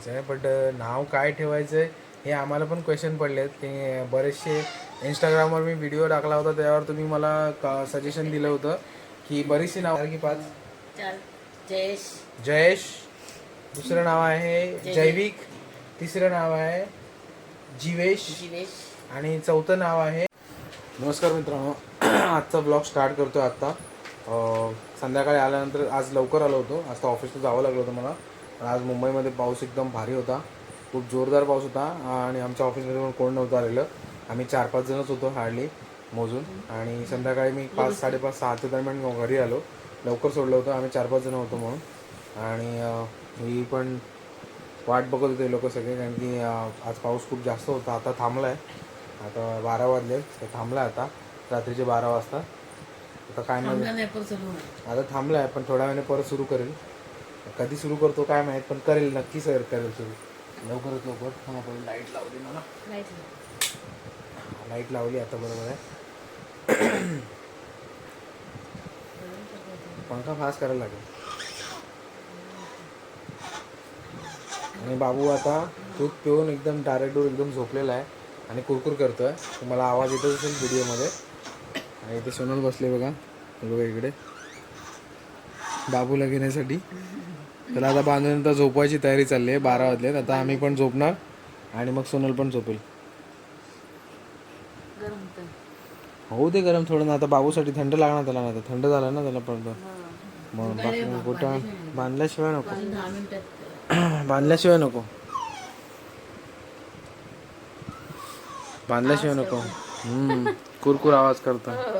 आहे but now काय ठेवायचं आहे हे आम्हाला पण क्वेश्चन पडले आहेत. की बरेचसे इंस्टाग्रामवर मी व्हिडिओ टाकला होता त्यावर तुम्ही मला सजेशन दिलं होतं की बरीचशी नाव की पाच. जयेश. जयेश दुसरं नाव आहे जैविक तिसरं नाव आहे जीवेश आणि चौथं नाव आहे. नमस्कार मित्रांनो आजचा ब्लॉग स्टार्ट करतो आत्ता. संध्याकाळी आल्यानंतर आज लवकर आलो होतो आज तर ऑफिसला जावं लागलं होतं मला. पण आज मुंबईमध्ये पाऊस एकदम भारी होता. खूप जोरदार पाऊस होता आणि आमच्या ऑफिसमध्ये पण कोण नव्हतं आलेलं. आम्ही चार पाच जणच होतो हार्डली मोजून. आणि संध्याकाळी मी पाच साडेपाच सहाच्या दरम्यान घरी आलो. लवकर सोडलं होतं. आम्ही चार पाच जण होतो म्हणून. आणि मी पण वाट बघत होते लोक सगळे कारण की आज पाऊस खूप जास्त होता. आता थांबला आहे आता बारा वाजले तर थांबला आता. रात्रीचे बारा वाजता. आता काय नाही. आता थांबला आहे पण थोड्या वेळाने परत सुरू करेल. कधी सुरू करतो काय माहीत पण करेल नक्की सर करेल सुरू. लवकरच लवकर हा पण लाइट लावली मला नाही. लाइट लावली आता बरोबर आहे. पंखा फास्ट करायला लागेल. आणि बाबू आता दूध पिऊन एकदम डायरेक्ट एकदम झोपलेला आहे आणि कुरकुर करतोय. तुम्हाला आवाज येतच असेल व्हिडिओमध्ये. आणि इथे सोनल बसले बघा बघा इकडे. बाबूला घेण्यासाठी. त्याला आता बांधून आता झोपवायची तयारी चालली आहे बारा वाजलेत. आता आम्ही पण झोपणार आणि मग सोनल पण झोपेल. होऊ दे गरम थोडं ना आता बाबूसाठी थंड लागणार त्याला ना आता थंड झालं ना त्याला पण हा. मग बाकी कुठं बांधल्याशिवाय नको. बांधल्याशिवाय नको. बांधल्याशिवाय नको. हम्म कुरकुर आवाज करतो आवाज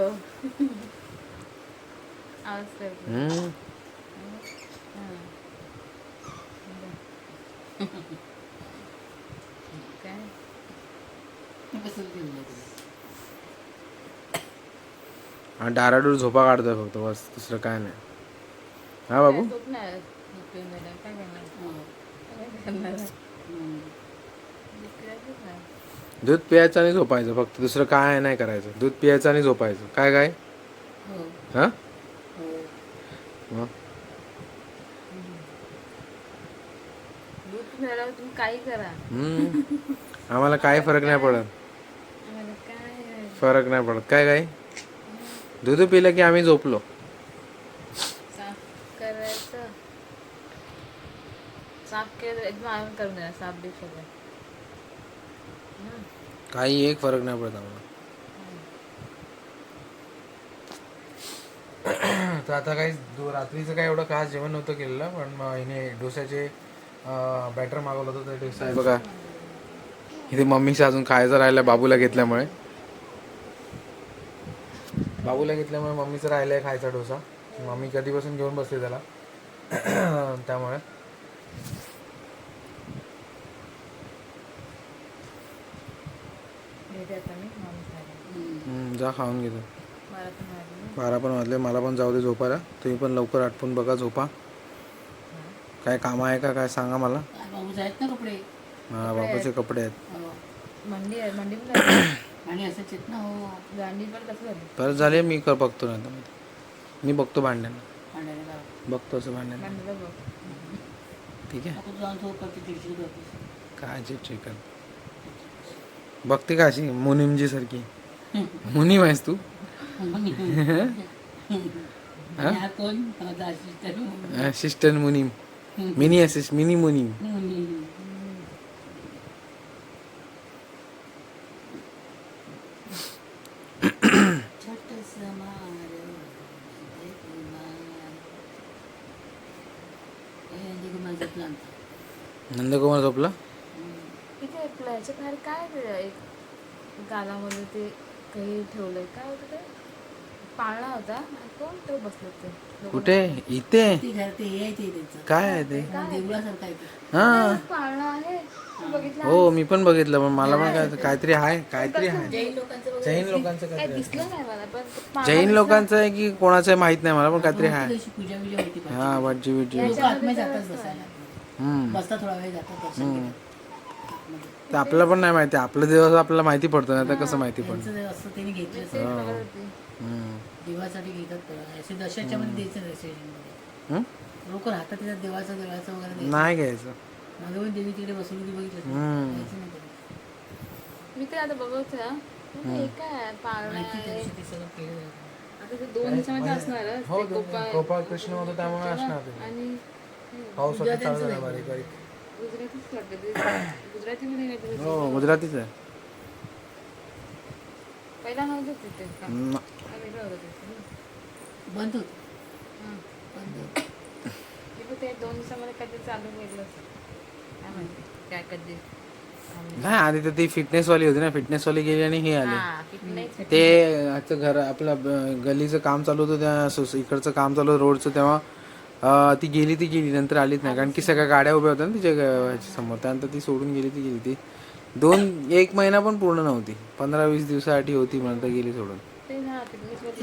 करतो. हम्म काय आणि डाराडूर झोपा काढतोय फक्त बस दुसरं काय नाही. हा बाबू. काय? काय. दूध पियायचं आणि झोपायचं फक्त दुसरं काय नाही करायचं. दूध पियायचं आणि झोपायचं. काय काय हो. हा? हो. दूध काही करा. हम्म. आम्हाला काही फरक नाही पडत. काय फरक नाही पडत. काय काय दूध पिलं की आम्ही झोपलो. साफ करायचं. साफ केलं एकदम आराम करून द्या साफ बीफ सगळं. काही एक फरक नाही पडत आम्हाला. तर आता काही दो रात्रीचं काय एवढं खास जेवण नव्हतं केलेलं पण मग हिने डोस्याचे बॅटर मागवलं होतं ते डोसा बघा. इथे मम्मीचं अजून खायचं राहिलं बाबूला घेतल्यामुळे. बाबूला घेतल्यामुळे मम्मीचं राहिलंय खायचा डोसा. मम्मी कधीपासून घेऊन बसते त्याला. त्यामुळे. जा खाऊन घेतो. बारा पण वाजले मला पण जाऊ दे झोपायला. तुम्ही पण लवकर आटपून बघा झोपा. काय काम आहे का काय सांगा मला. हा बाबाचे कपडे आहेत. हो. मंडी आहे मंडी. आणि हो गांडी पण कसं झाली. परत झाले मी कर बघतो ना मी बघतो भांड्यांना. भांड्याला. बघतो असं भांड्यांना. भांड्याला बघ ठीक आहे. आपण जाऊन झोप करते दीडशे रुपये काय जे चिकन बघते का अशी मुनिमजी सारखी? मुनीम आहेस तू? हा? कोण? माझा assistant. असिस्टंट मुनीम. मिनी असिस्ट मिनी मुनीम छोटंसं मार, एक मार. हे नंदकुमार झोपला आमचा. नंदकुमार झोपला? इथे ह्याच्या बाहेर काय ते एक गालामध्ये ते काही ठेवलंय? काय होतं ते? पाळणा होता. कोण? तो बसलं ते कुठे? इथे? हे. काय आहे ते. हा पाळणा आहे हो. मी पण बघितलं पण मला पण काय काहीतरी आहे काहीतरी आहे. जैन लोकांचं वगैरे जैन लोकांचं काय काहीतरी दिसलं नाही मला पण ते पाळणा जैन लोकांचं आहे की कोणाचं आहे माहीत नाही मला पण काहीतरी आहे. हा बिटजी जातात बसायला. हम्म बसता थोडा वेळ जातात दर्शन हम्म. घेतात. आतमध्ये. ते आपल्याला पण नाही माहिती आपलं देव आपल्याला माहिती पडतं ना आता कसं माहिती पडतं त्यांचं असं त्यांनी घेतलं असेल. हम्म. देवासाठी घेतात तर. असे दशाच्या मध्ये द्यायचं नाही station मध्ये हम्म? लोक राहतात त्याच्यात देवाचं देवाचं वगैरे द्यायचं. नाही घ्यायचं मागे पण देवी तिकडे ती बघितलं हम्म. नाही. मी तर आता बघत हा. हे काय पाळणा माहिती त्या आहे दिवशी ते सगळं केलं जातं. आता ते दोन दिवसामध्ये असणारच हो ते गोपाळ गोपाळ कृष्ण होतं त्यामुळे असणार ते आणि पाऊस वगैरे चालू झाला बारीक बारीक गुजरातीच वाटतं ते गुजरातीमध्ये काहीतरी हो गुजरातीच आहे. पहिला नव्हतं तिथे का? न- का वेगळं होतं तिथे ना? बंद होत. हां. बंद होत. ते पण ते दोन दिवसामध्ये काहीतरी चालू केलं असेल काय माहिती काय कधी. नाही आधी तर ती फिटनेस वाली होती ना. फिटनेस वाली गेली आणि ही आली. हा फिटनेस ते आजचं घर आपलं ब- गलीचं काम चालू होतं त्या सोस- इकडचं काम चालू होतं रोडचं तेव्हा. ती गेली ती गेली. नंतर आलीच नाही. कारण की सगळ्या गाड्या उभ्या होत्या ना तिच्या समोर. त्यानंतर ती सोडून गेली ती गेली. ती दोन एक महिना पण पूर्ण नव्हती. पंधरा वीस दिवसासाठी होती नंतर गेली सोडून.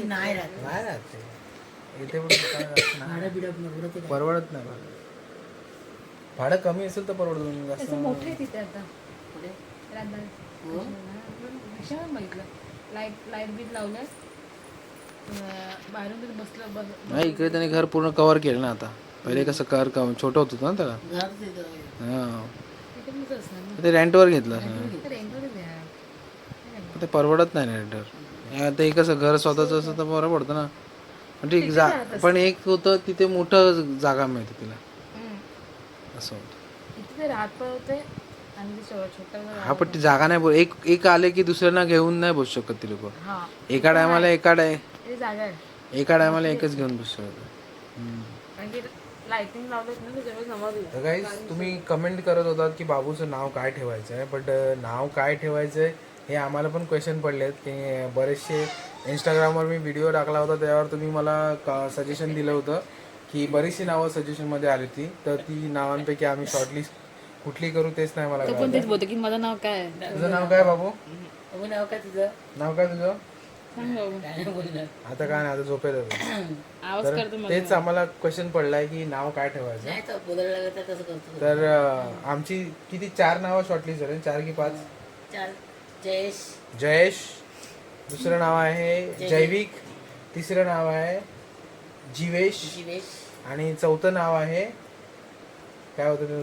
नाही राहत. परवडत नाही. परवडत नाही भाडं. कमी असेल तर परवडत. मोठे तिथे आता. हो. लाइट लाइट बीट लावलंय? अं, बाहेरून तरी बसलं बस नाही इकडे त्याने घर पूर्ण कव्हर केलं ना आता. पहिले कसं कर छोटं होतं ना त्याला? घर हां. ना. ते रेंटवर घेतलं रेंटवरच आहे ते परवडत नाही ना रेंटवर आता हे कसं घर स्वतःचं असं तर बरं पडतं ना. पण ठीक जा पण एक होतं तिथे मोठं जागा मिळते तिला. हम्म. असं होतं. इथे ते राहत पण होते आणि ते छोटा छोटा हा पण ती जागा नाही बोल एक एक आले की दुसऱ्यांना घेऊन नाही बसू शकत ती लोक. हा. एका टायमाला एका टाय ते जागा आहे. एका टायमाला एकच घेऊन बसू शकत कारण की लाइटिंग लावलेत ना त्याच्यामुळे समजलं तर गाईज तुम्ही कमेंट करत होतात की बाबूचं नाव काय ठेवायचं आहे बट नाव काय ठेवायचं आहे हे आम्हाला पण क्वेश्चन पडलेत. की बरेचसे इंस्टाग्रामवर मी व्हिडिओ टाकला होता त्यावर तुम्ही मला सजेशन दिलं होतं की बरीचशी नावं सजेशनमध्ये आली होती. तर ती नावांपैकी आम्ही शॉर्टलिस्ट कुठली करू तेच नाही मला तो पण कळलं. तेच बोलतो की माझं नाव काय आहे? तुझं नाव काय बाबू? अगं नाव काय तुझं? नाव काय तुझं? आता काय नाही आता झोपेल तेच आम्हाला क्वेश्चन पडलाय की नाव काय ठेवायचं? नाही तर आमची किती चार नावं शॉर्टलिस्ट झाली? चार की पाच? चार. जयेश. जयेश दुसरं नाव आहे जैविक तिसरं नाव आहे जीवेश जीवेश. आणि चौथं नाव आहे काय होतं?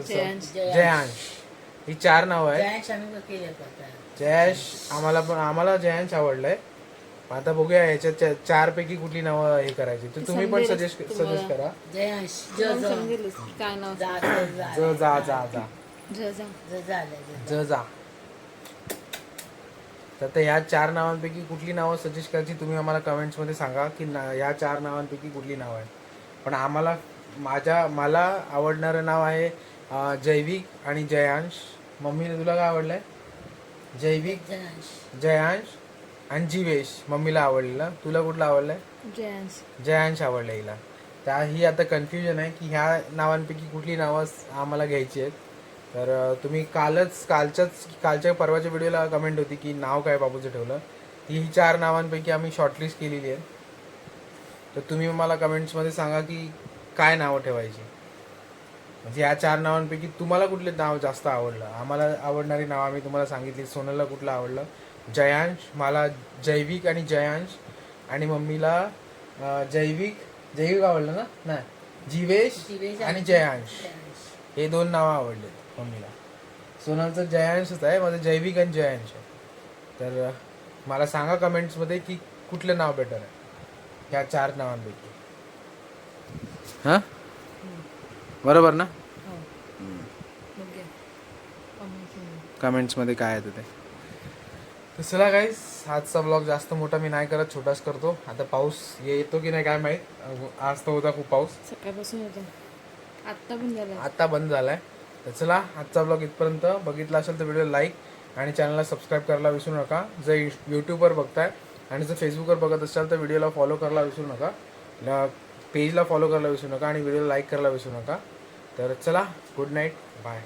जयांश. ही चार नाव आता. जयेश आम्हाला पण आम्हाला जयांश आवडलंय. आता बघूया याच्यात चा- चार पैकी कुठली नावं हे करायची. तर तुम्ही पण सजेस्ट सजेस्ट करा. जयांश ज ज काय नाव? जा ज जा. ज जा जा जा. ज जा. ज जा आलंय, ज. ज जा. तर ह्या चार नावांपैकी कुठली नावं सजेस्ट करायची तुम्ही आम्हाला कमेंट्समध्ये सांगा की ना ह्या चार नावांपैकी कुठली नावं आहेत. पण आम्हाला माझ्या मला आवडणारं नाव आहे अं, जैविक आणि जयांश. मम्मीने तुला काय आवडलंय? जैविक जयांश. जयांश. आणि जीवेश मम्मीला आवडलेलं. तुला कुठलं आवडलंय? जयांश. जयांश आवडलं हिला. त्या ही आता कन्फ्युजन आहे की ह्या नावांपैकी कुठली नावं आम्हाला घ्यायची आहेत. तर तुम्ही कालच कालच्याच कालच्या परवाच्या व्हिडिओला कमेंट होती की नाव काय बाबूचं ठेवलं. ती ही चार नावांपैकी आम्ही शॉर्टलिस्ट केलेली आहे. तर तुम्ही मला कमेंट्समध्ये सांगा की काय नावं ठेवायची. म्हणजे या चार नावांपैकी तुम्हाला कुठले नाव जास्त आवडलं? आम्हाला आवडणारी नाव आम्ही तुम्हाला सांगितली. सोनलला कुठलं आवडलं? जयांश मला जैविक आणि जयांश. आणि मम्मीला जैविक जैविक आवडलं ना? नाही. जीवेश जीवेश आणि जयांश. हे दोन नावं आवडलेत मम्मीला. सोनलचं जयांशच आहे माझं जैविक आणि जयांश आहे. तर मला सांगा कमेंट्समध्ये की कुठलं नाव बेटर आहे? ह्या चार नावांपैकी. हां? बरोबर ना? हो. कमेंट्समध्ये काय येतं ते? तर चला काहीच आजचा ब्लॉग जास्त मोठा मी नाही करत छोटाच करतो. आता पाऊस येतो की नाही काय माहीत. आज तर होता खूप पाऊस. आता आत्ता बंद झाला आहे तर चला आजचा ब्लॉग इथपर्यंत. बघितला असेल तर व्हिडिओ लाईक आणि चॅनलला सबस्क्राईब करायला विसरू नका. जर यूट्यूबवर बघताय आणि जर फेसबुकवर बघत असाल तर व्हिडिओला फॉलो करायला विसरू नका. पेजला फॉलो करायला विसरू नका आणि व्हिडिओला लाईक करायला विसरू नका. तर चला गुड नाईट बाय